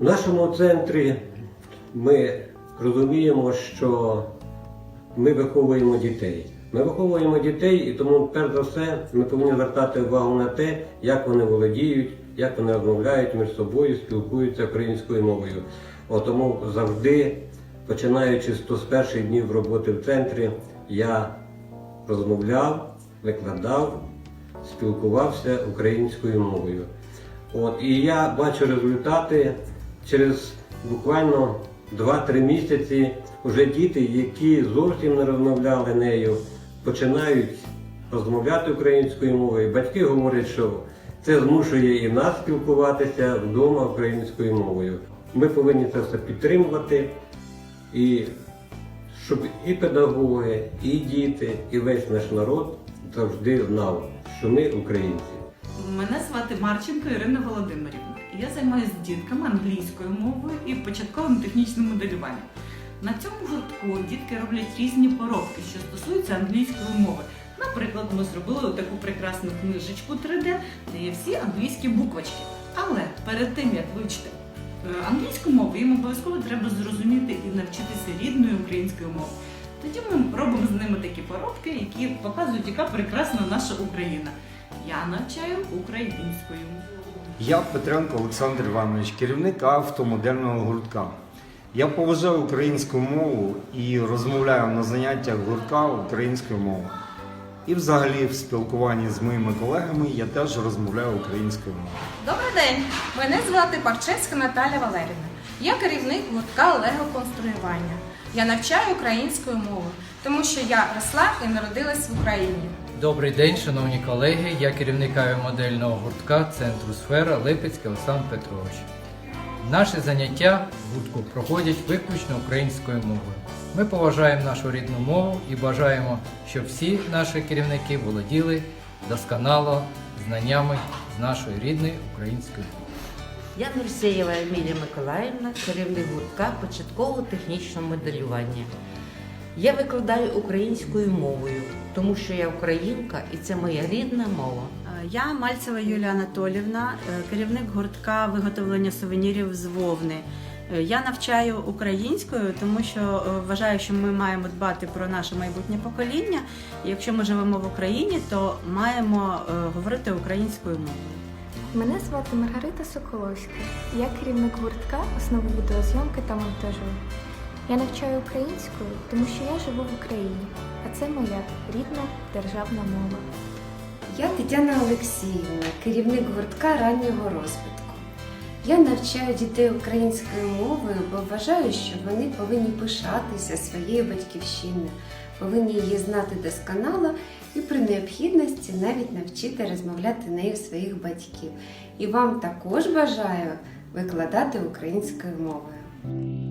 В нашому центрі ми розуміємо, що ми виховуємо дітей. Ми виховуємо дітей, і тому, перш за все, ми повинні звертати увагу на те, як вони володіють, як вони розмовляють між собою, спілкуються українською мовою. От тому завжди, починаючи з 101 днів роботи в центрі, я розмовляв, викладав, спілкувався українською мовою. От, і я бачу результати через буквально 2-3 місяці вже діти, які зовсім не розмовляли нею, починають розмовляти українською мовою. Батьки говорять, що це змушує і нас спілкуватися вдома українською мовою. Ми повинні це все підтримувати, і щоб і педагоги, і діти, і весь наш народ завжди знав, що ми українці. Мене звати Марченко Ірина Володимирівна. Я займаюся з дітками англійською мовою і початковим технічним моделюванням. На цьому гуртку дітки роблять різні поробки, що стосуються англійської мови. Наприклад, ми зробили таку прекрасну книжечку 3D, де є всі англійські буквочки. Але перед тим як вивчити е, англійську мову, їм обов'язково треба зрозуміти і навчитися рідною українською мовою. Тоді ми робимо з ними такі поробки, які показують, яка прекрасна наша Україна. Я навчаю українською. Я Петренко Олександр Іванович, керівник автомодельного гуртка. Я поважаю українську мову і розмовляю на заняттях гуртка українською мовою. І взагалі в спілкуванні з моїми колегами я теж розмовляю українською мовою. Добрий день! Мене звати Парчевська Наталя Валерівна. Я керівник гуртка лего-конструювання. Я навчаю українською мовою, тому що я росла і народилась в Україні. Добрий день, шановні колеги. Я керівник авіамодельного гуртка Центру Сфера Липецький Олександр Петрович. Наші заняття в гуртку проходять виключно українською мовою. Ми поважаємо нашу рідну мову і бажаємо, щоб всі наші керівники володіли досконало знаннями з нашої рідної української мови. Я Нурсеєва Емілія Миколаївна, керівник гуртка початково-технічного моделювання. Я викладаю українською мовою, тому що я українка і це моя рідна мова. Я Мальцева Юлія Анатолівна, е, керівник гуртка виготовлення сувенірів з вовни. Е, Я навчаю українською, тому що е, вважаю, що ми маємо дбати про наше майбутнє покоління. І якщо ми живемо в Україні, то маємо е, говорити українською мовою. Мене звати Маргарита Соколовська. Я керівник гуртка основи відеозйомки та монтажу. Я навчаю українською, тому що я живу в Україні, а це моя рідна державна мова. Я Тетяна Олексіївна, керівник гуртка раннього розвитку. Я навчаю дітей українською мовою, бо вважаю, що вони повинні пишатися своєю батьківщиною, повинні її знати досконало і при необхідності навіть навчити розмовляти нею своїх батьків. І вам також бажаю викладати українською мовою.